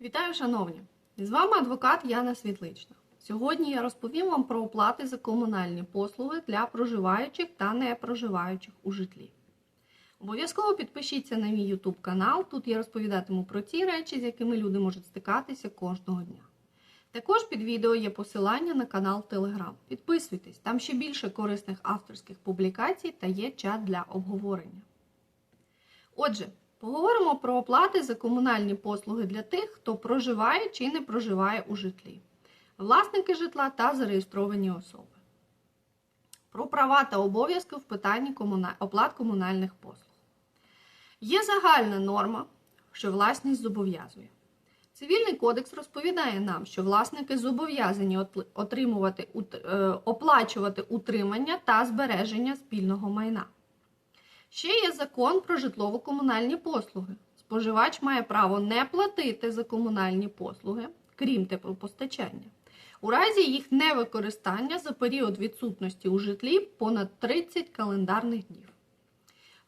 Вітаю, шановні! З вами адвокат Яна Світлична. Сьогодні я розповім вам про оплати за комунальні послуги для проживаючих та непроживаючих у житлі. Обов'язково підпишіться на мій YouTube канал. Тут я розповідатиму про ті речі, з якими люди можуть стикатися кожного дня. Також під відео є посилання на канал Telegram. Підписуйтесь, там ще більше корисних авторських публікацій та є чат для обговорення. Отже, поговоримо про оплати за комунальні послуги для тих, хто проживає чи не проживає у житлі, власники житла та зареєстровані особи. Про права та обов'язки в питанні оплат комунальних послуг. Є загальна норма, що власність зобов'язує. Цивільний кодекс розповідає нам, що власники зобов'язані отримувати, е, оплачувати утримання та збереження спільного майна. Ще є закон про житлово-комунальні послуги. Споживач має право не платити за комунальні послуги, крім теплопостачання, у разі їх невикористання за період відсутності у житлі понад 30 календарних днів.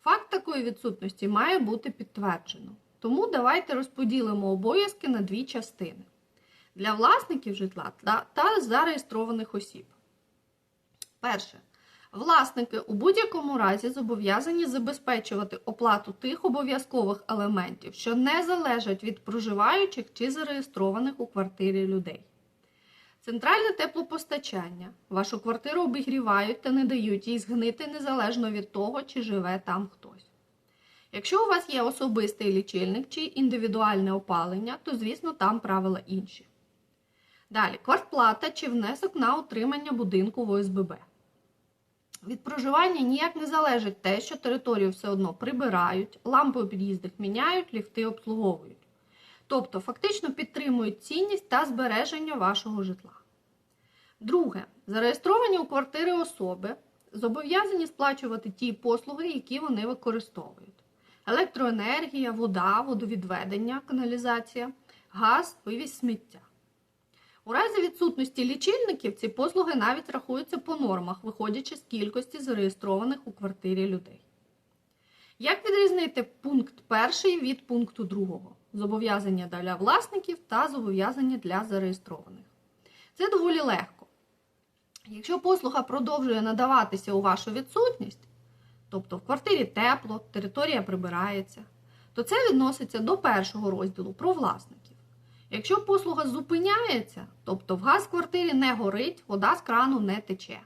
Факт такої відсутності має бути підтверджено. Тому давайте розподілимо обов'язки на дві частини: для власників житла та- зареєстрованих осіб. Перше. Власники у будь-якому разі зобов'язані забезпечувати оплату тих обов'язкових елементів, що не залежать від проживаючих чи зареєстрованих у квартирі людей. Центральне теплопостачання. Вашу квартиру обігрівають та не дають їй згнити незалежно від того, чи живе там хтось. Якщо у вас є особистий лічильник чи індивідуальне опалення, то, звісно, там правила інші. Далі, квартплата чи внесок на утримання будинку в ОСББ. Від проживання ніяк не залежить те, що територію все одно прибирають, лампи у під'їздах міняють, ліфти обслуговують. Тобто фактично підтримують цінність та збереження вашого житла. Друге, зареєстровані у квартири особи зобов'язані сплачувати ті послуги, які вони використовують: електроенергія, вода, водовідведення, каналізація, газ, вивіз сміття. У разі відсутності лічильників ці послуги навіть рахуються по нормах, виходячи з кількості зареєстрованих у квартирі людей. Як відрізнити пункт перший від пункту другого? Зобов'язання для власників та зобов'язання для зареєстрованих. Це доволі легко. Якщо послуга продовжує надаватися у вашу відсутність, тобто в квартирі тепло, територія прибирається, то це відноситься до першого розділу про власників. Якщо послуга зупиняється, тобто в газ квартирі не горить, вода з крану не тече,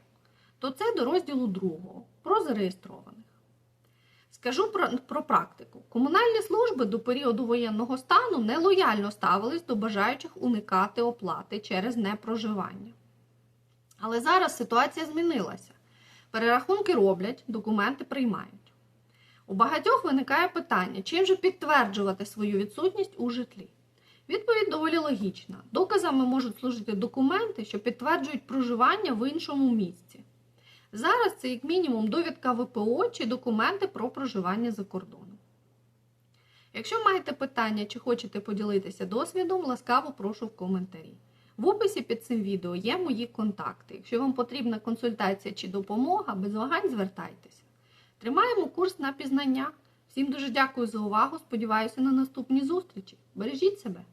то це до розділу другого про зареєстрованих. Скажу про, про практику. Комунальні служби до періоду воєнного стану нелояльно ставились до бажаючих уникати оплати через непроживання. Але зараз ситуація змінилася. Перерахунки роблять, документи приймають. У багатьох виникає питання, чим же підтверджувати свою відсутність у житлі. Відповідь доволі логічна. Доказами можуть служити документи, що підтверджують проживання в іншому місці. Зараз це як мінімум довідка ВПО чи документи про проживання за кордоном. Якщо маєте питання чи хочете поділитися досвідом, ласкаво прошу в коментарі. В описі під цим відео є мої контакти. Якщо вам потрібна консультація чи допомога, без вагань звертайтеся. Тримаємо курс на пізнання. Всім дуже дякую за увагу. Сподіваюся на наступні зустрічі. Бережіть себе!